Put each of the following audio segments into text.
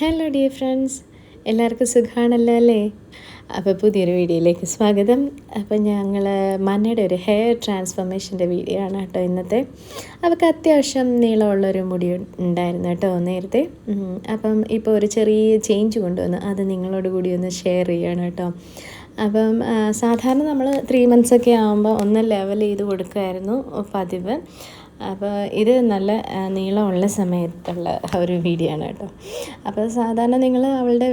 Hello dear friends എല്ലാവർക്കും സുഖമാണല്ലോ അല്ലേ? അപ്പോൾ പുതിയൊരു വീഡിയോയിലേക്ക് സ്വാഗതം. അപ്പോൾ ഞങ്ങൾ മന്നയുടെ ഒരു ഹെയർ ട്രാൻസ്ഫോർമേഷന്റെ വീഡിയോ ആണ് കേട്ടോ ഇന്നത്തെ. അവൾക്ക് അത്യാവശ്യം നീളമുള്ളൊരു മുടി ഉണ്ടായിരുന്നു കേട്ടോ നേരത്തെ. അപ്പം ഇപ്പോൾ ഒരു ചെറിയ ചേഞ്ച് കൊണ്ടുവന്നു. അത് നിങ്ങളോട് കൂടി ഒന്ന് ഷെയർ ചെയ്യണം കേട്ടോ. അപ്പം സാധാരണ നമ്മൾ ത്രീ മന്ത്സ് ഒക്കെ ആകുമ്പോൾ ഒന്ന് ലെവൽ ചെയ്ത് കൊടുക്കുമായിരുന്നു പതിവ്. അപ്പോൾ ഇത് നല്ല നീളമുള്ള സമയത്തുള്ള ഒരു വീഡിയോ ആണ് കേട്ടോ. അപ്പോൾ സാധാരണ നിങ്ങൾ അവളുടെ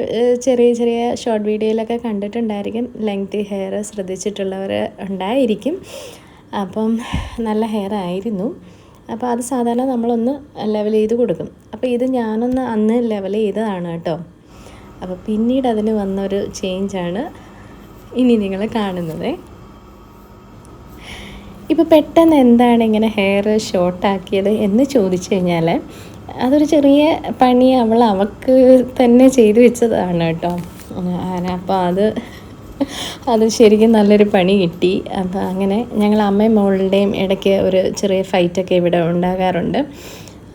ചെറിയ ചെറിയ ഷോർട്ട് വീഡിയോയിലൊക്കെ കണ്ടിട്ടുണ്ടായിരിക്കും. ലെങ്തി ഹെയർ ശ്രദ്ധിച്ചിട്ടുള്ളവർ ഉണ്ടായിരിക്കും. അപ്പം നല്ല ഹെയർ ആയിരുന്നു. അപ്പോൾ അത് സാധാരണ നമ്മളൊന്ന് ലെവൽ ചെയ്ത് കൊടുക്കും. അപ്പോൾ ഇത് ഞാനൊന്ന് അന്ന് ലെവൽ ചെയ്തതാണ് കേട്ടോ. അപ്പോൾ പിന്നീട് അതിന് വന്നൊരു ചേഞ്ചാണ് ഇനി നിങ്ങൾ കാണുന്നത്. ഇപ്പോൾ പെട്ടെന്ന് എന്താണ് ഇങ്ങനെ ഹെയർ ഷോർട്ടാക്കിയത് എന്ന് ചോദിച്ചു കഴിഞ്ഞാൽ അതൊരു ചെറിയ പണി അവൾ അവൾക്ക് തന്നെ ചെയ്തു വെച്ചതാണ് കേട്ടോ. അപ്പോൾ അത് അത് ശരിക്കും നല്ലൊരു പണി കിട്ടി. അപ്പോൾ അങ്ങനെ ഞങ്ങൾ അമ്മയും മോളുടെയും ഇടയ്ക്ക് ഒരു ചെറിയ ഫൈറ്റൊക്കെ ഇവിടെ ഉണ്ടാകാറുണ്ട്.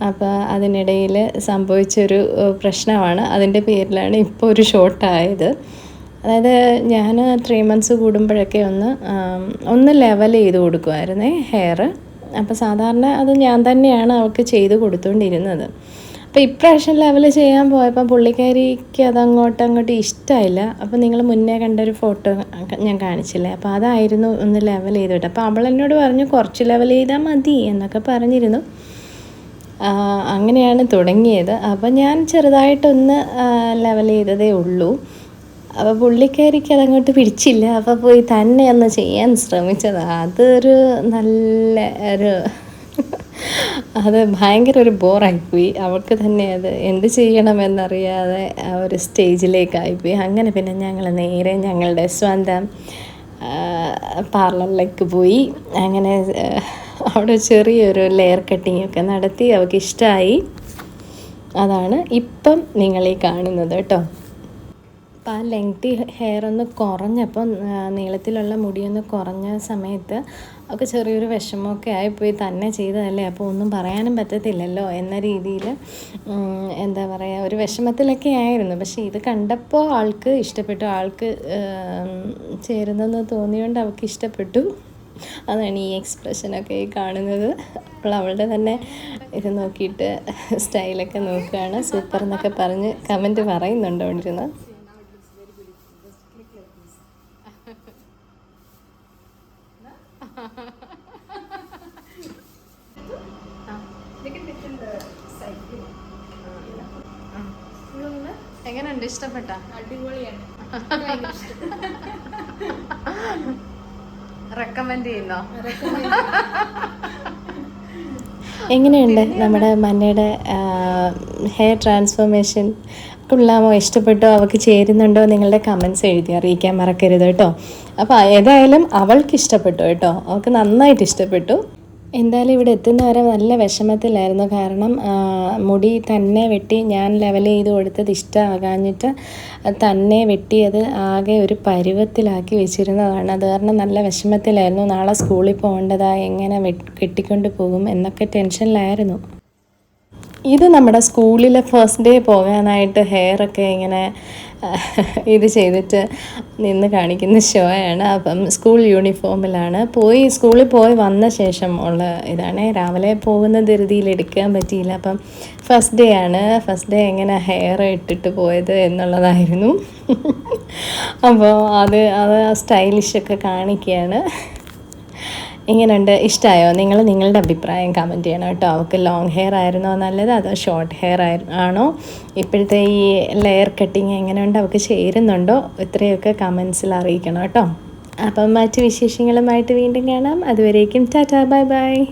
അപ്പോൾ അതിനിടയിൽ സംഭവിച്ചൊരു പ്രശ്നമാണ്. അതിന്റെ പേരിലാണ് ഇപ്പോൾ ഒരു ഷോർട്ടായത് അതായത് ഞാൻ ത്രീ മന്ത്സ് കൂടുമ്പോഴൊക്കെ ഒന്ന് ഒന്ന് ലെവൽ ചെയ്ത് കൊടുക്കുമായിരുന്നേ ഹെയർ അപ്പോൾ സാധാരണ അത് ഞാൻ തന്നെയാണ് അവൾക്ക് ചെയ്ത് കൊടുത്തുകൊണ്ടിരുന്നത് അപ്പോൾ ഇപ്രാവശ്യം ലെവൽ ചെയ്യാൻ പോയപ്പോൾ പുള്ളിക്കാരിക്ക് അതങ്ങോട്ടും അങ്ങോട്ട് ഇഷ്ടമായില്ല അപ്പോൾ നിങ്ങൾ മുന്നേ കണ്ട ഒരു ഫോട്ടോ ഞാൻ കാണിച്ചില്ലേ? അപ്പോൾ അതായിരുന്നു ഒന്ന് ലെവൽ ചെയ്ത് വിട്ടത്. അപ്പോൾ അവൾ എന്നോട് പറഞ്ഞു കുറച്ച് ലെവൽ ചെയ്താൽ മതി എന്നൊക്കെ പറഞ്ഞിരുന്നു. അങ്ങനെയാണ് തുടങ്ങിയത്. അപ്പോൾ ഞാൻ ചെറുതായിട്ടൊന്ന് ലെവൽ ചെയ്തതേ ഉള്ളൂ. അപ്പോൾ പുള്ളിക്കാരിക്ക് അതങ്ങോട്ട് പിടിച്ചില്ല. അപ്പോൾ പോയി തന്നെ ഒന്ന് ചെയ്യാൻ ശ്രമിച്ചത്. അതൊരു നല്ല ഒരു അത് ഭയങ്കര ഒരു ബോറായിപ്പോയി അവൾക്ക് തന്നെ അത് എന്ത് ചെയ്യണമെന്നറിയാതെ ആ ഒരു സ്റ്റേജിലേക്കായിപ്പോയി. അങ്ങനെ പിന്നെ ഞങ്ങൾ നേരെ ഞങ്ങളുടെ സ്വന്തം പാർലറിലേക്ക് പോയി. അങ്ങനെ അവിടെ ചെറിയൊരു ലെയർ കട്ടിങ് ഒക്കെ നടത്തി അവൾക്ക് ഇഷ്ടമായി അതാണ് ഇപ്പം നിങ്ങളീ കാണുന്നത് കേട്ടോ. അപ്പം ആ ലെങ്തി ഹെയർ ഒന്ന് കുറഞ്ഞപ്പോൾ നീളത്തിലുള്ള മുടിയൊന്ന് കുറഞ്ഞ സമയത്ത് ഒക്കെ ചെറിയൊരു വിഷമമൊക്കെ ആയിപ്പോയി തന്നെ ചെയ്തതല്ലേ? അപ്പോൾ ഒന്നും പറയാനും പറ്റത്തില്ലല്ലോ എന്ന രീതിയിൽ എന്താ പറയുക ഒരു വിഷമത്തിലൊക്കെ ആയിരുന്നു. പക്ഷേ ഇത് കണ്ടപ്പോൾ ആൾക്ക് ഇഷ്ടപ്പെട്ടു. ആൾക്ക് ചേരുന്നെന്ന് തോന്നിയോണ്ട് അവൾക്ക് ഇഷ്ടപ്പെട്ടു. അതാണ് ഈ എക്സ്പ്രഷനൊക്കെ ഈ കാണുന്നത്. അപ്പോൾ അവളുടെ തന്നെ ഇത് നോക്കിയിട്ട് സ്റ്റൈലൊക്കെ നോക്കുകയാണ്. സൂപ്പർ എന്നൊക്കെ പറഞ്ഞ് കമന്റ് പറയുന്നുണ്ട് അവിടെ ഇരുന്ന് എങ്ങനെയുണ്ട്? ഇഷ്ടപ്പെട്ട? അടിപൊളിയാണ്. റെക്കമെൻഡ് ചെയ്യുന്നോ? എങ്ങനെയുണ്ട് നമ്മുടെ മന്നയുടെ ഹെയർ ട്രാൻസ്ഫോർമേഷൻ കൊള്ളാമോ ഇഷ്ടപ്പെട്ടോ അവൾക്ക് ചേരുന്നുണ്ടോ നിങ്ങളുടെ കമൻസ് എഴുതി അറിയിക്കാൻ മറക്കരുത് കേട്ടോ. അപ്പോൾ ഏതായാലും അവൾക്ക് ഇഷ്ടപ്പെട്ടു കേട്ടോ. അവൾക്ക് നന്നായിട്ട് ഇഷ്ടപ്പെട്ടു. എന്തായാലും ഇവിടെ എത്തുന്നവരെ നല്ല വിഷമത്തിലായിരുന്നു. കാരണം മുടി തന്നെ വെട്ടി ഞാൻ ലെവൽ ചെയ്ത് കൊടുത്തത് ഇഷ്ടമാകാഞ്ഞിട്ട് തന്നെ വെട്ടിയത് ആകെ ഒരു പരുവത്തിലാക്കി വെച്ചിരുന്നതാണ്. അത് കാരണം നല്ല വിഷമത്തിലായിരുന്നു. നാളെ സ്കൂളിൽ പോകേണ്ടതാ എങ്ങനെ കെട്ടിക്കൊണ്ട് പോകും എന്നൊക്കെ ടെൻഷനിലായിരുന്നു ഇത് നമ്മുടെ സ്കൂളിലെ ഫസ്റ്റ് ഡേ പോകാനായിട്ട് ഹെയറൊക്കെ ഇങ്ങനെ ഇത് ചെയ്തിട്ട് നിന്ന് കാണിക്കുന്ന ഷോ ആണ്. അപ്പം സ്കൂൾ യൂണിഫോമിലാണ് പോയി സ്കൂളിൽ പോയി വന്ന ശേഷം ഉള്ള ഇതാണ്. രാവിലെ പോകുന്ന ധൃതിയിൽ എടുക്കാൻ പറ്റിയില്ല. അപ്പം ഫസ്റ്റ് ഡേ ആണ്. ഫസ്റ്റ് ഡേ എങ്ങനെ ഹെയർ ഇട്ടിട്ട് പോയത് എന്നുള്ളതായിരുന്നു. അപ്പോൾ അത് അത് സ്റ്റൈലിഷൊക്കെ കാണിക്കുകയാണ്. ഇങ്ങനെയുണ്ട് ഇഷ്ടമായോ നിങ്ങൾ നിങ്ങളുടെ അഭിപ്രായം കമന്റ് ചെയ്യണം കേട്ടോ. അവൾക്ക് ലോങ് ഹെയർ ആയിരുന്നോ നല്ലത്? അതോ ഷോർട്ട് ഹെയർ ആണോ? ഇപ്പോഴത്തെ ഈ ലെയർ കട്ടിങ് എങ്ങനെയുണ്ട്? അവൾക്ക് ചേരുന്നുണ്ടോ? ഇത്രയൊക്കെ കമൻസിൽ അറിയിക്കണം കേട്ടോ. അപ്പം മറ്റ് വിശേഷങ്ങളുമായിട്ട് വീണ്ടും കാണാം. അതുവരേക്കും ടാറ്റാ ബൈ ബൈ